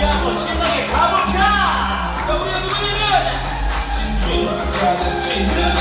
함께 한번 신나게 가볼까? 자, 우리가 누구냐면 진주 진주